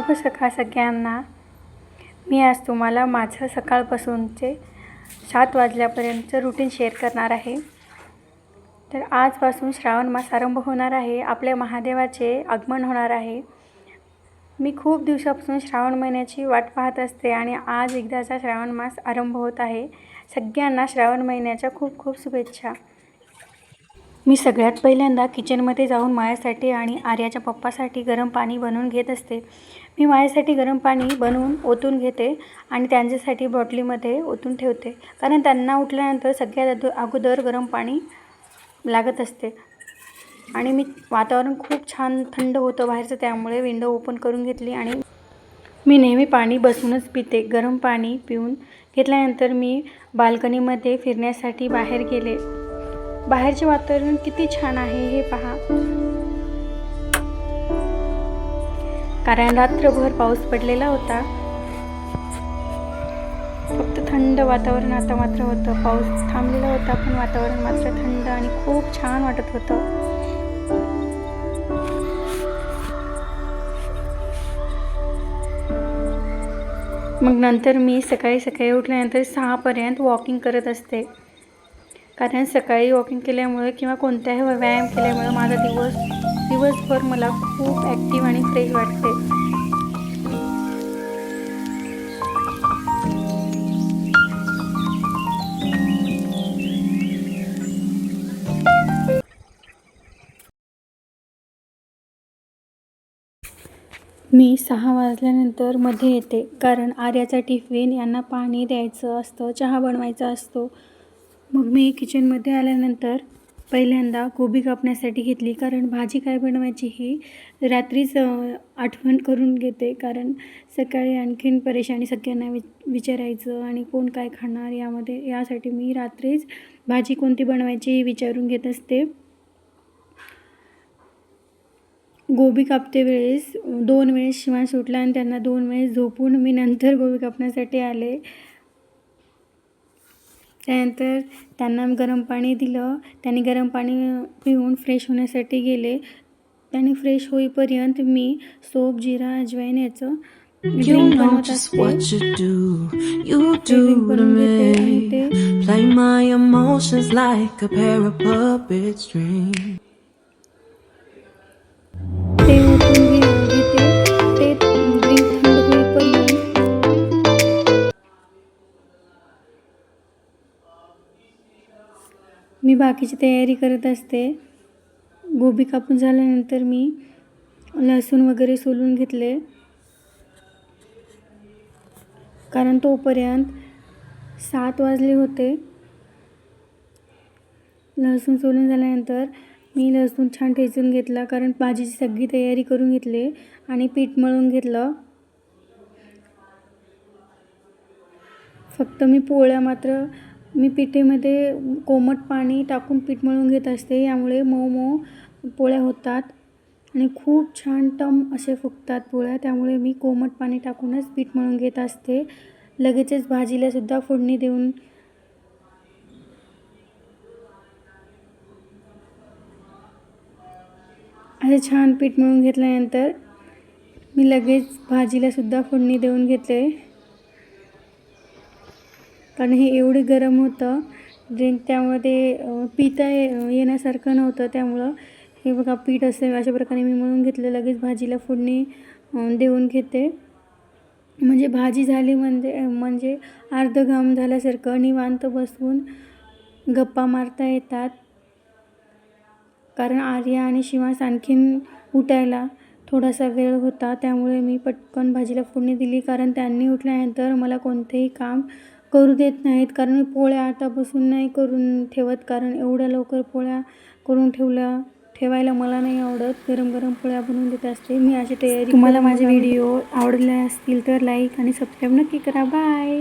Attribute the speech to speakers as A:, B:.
A: शुभ सकाळ सगळ्यांना. मी आज तुम्हाला माझं सकाळपासूनचे सात वाजल्यापर्यंतचं रुटीन शेअर करणार आहे. तर आजपासून श्रावण मास आरंभ होणार आहे. आपल्या महादेवाचे आगमन होणार आहे. मी खूप दिवसापासून श्रावण महिन्याची वाट पाहत असते आणि आज एकदाचा श्रावण मास आरंभ होत आहे. सगळ्यांना श्रावण महिन्याच्या खूप खूप शुभेच्छा. मी सगळ्यात पहिल्यांदा किचनमध्ये जाऊन माझ्यासाठी आणि आर्याच्या पप्पासाठी गरम पाणी बनवून घेत असते. मी माझ्यासाठी गरम पाणी बनवून ओतून घेते आणि त्यांच्यासाठी बॉटलीमध्ये ओतून ठेवते. कारण त्यांना उठल्यानंतर सगळ्यात अगोदर गरम पाणी लागत असते. आणि मी वातावरण खूप छान थंड होतं बाहेरचं त्यामुळे विंडो ओपन करून घेतली आणि मी नेहमी पाणी बसूनच पिते. गरम पाणी पिऊन घेतल्यानंतर मी बाल्कनीमध्ये फिरण्यासाठी बाहेर गेले. बाहेरचे वातावरण किती छान आहे हे पहा. कारण रात्रभर पाऊस पडलेला होता. फक्त थंड वातावरण आता मात्र होतं. पाऊस थांबलेला होता पण वातावरण मात्र थंड आणि खूप छान वाटत होतं. मग नंतर मी सकाळी सकाळी उठल्यानंतर सहापर्यंत वॉकिंग करत असते. कारण सकाळी वॉकिंग केल्यामुळे किंवा कोणत्याही व्यायाम केल्यामुळे माझा दिवस दिवसभर मला खूप ॲक्टिव्ह आणि फ्रेश वाटते मी सहा वाजल्यानंतरमध्ये येते. कारण आर्याचा टिफिन यांना पाणी द्यायचं असतं चहा बनवायचा असतो. मग मी किचनमध्ये आल्यानंतर पहिल्यांदा गोबी कापण्यासाठी घेतली. कारण भाजी काय बनवायची ही रात्रीच आठवण करून घेते. कारण सकाळी आणखीन परेशानी सगळ्यांना वि विचारायचं आणि कोण काय खाणार यामध्ये यासाठी मी रात्रीच भाजी कोणती बनवायची ही विचारून घेत असते. गोबी कापते वेळेस दोन वेळेस शिवाय सुटला आणि त्यांना दोन वेळेस झोपून मी नंतर गोबी कापण्यासाठी आले. त्यानंतर त्यांना गरम पाणी दिलं. त्यांनी गरम पाणी पिऊन फ्रेश होण्यासाठी गेले. त्यांनी फ्रेश होईपर्यंत मी सोप जिरा अजवाईन याचं ते मी बाकीची तयारी करत असते. गोबी कापून झाल्यानंतर मी लसूण वगैरे सोलून घेतले. कारण तोपर्यंत सात वाजले होते. लसूण सोलून झाल्यानंतर मी लसूण छान ठेचून घेतला. कारण भाजीची सगळी तयारी करून घेतली आणि पीठ मळून घेतलं. फक्त मी पोळ्या मात्र मी पिठेमध्ये कोमट पाणी टाकून पीठ मळून घेत असते. यामुळे मऊ मऊ पोळ्या होतात आणि खूप छान टम असे फुगतात पोळ्या. त्यामुळे मी कोमट पाणी टाकूनच पीठ मळून घेत असते. लगेचच भाजीलासुद्धा फोडणी देऊन असे छान पीठ मळून घेतल्यानंतर मी लगेच भाजीलासुद्धा फोडणी देऊन घेतले. कारण हे एवढे गरम होतं. ड्रिंक त्यामध्ये पिता ये- येण्यासारखं नव्हतं त्यामुळं. हे बघा पीठ असेल अशा प्रकारे मी म्हणून घेतलं लगेच भाजीला फोडणी देऊन घेते. म्हणजे भाजी झाली म्हणजे म्हणजे अर्ध घाम झाल्यासारखं निवांत बसून गप्पा मारता येतात. कारण आर्या आणि शिवास आणखीन उठायला थोडासा वेळ होता त्यामुळे मी पटकन भाजीला फोडणी दिली. कारण त्यांनी उठल्यानंतर मला कोणतेही काम करू देत नाहीत. कारण मी पोळ्या आता बसून नाही करून ठेवत. कारण एवढ्या लवकर पोळ्या करून ठेवल्या ठेवायला मला नाही आवडत. गरम गरम पोळ्या बनवून देत असते. मी अशी तयारी तुम्हाला माझे व्हिडिओ आवडले असतील तर लाईक आणि सबस्क्राईब नक्की करा. बाय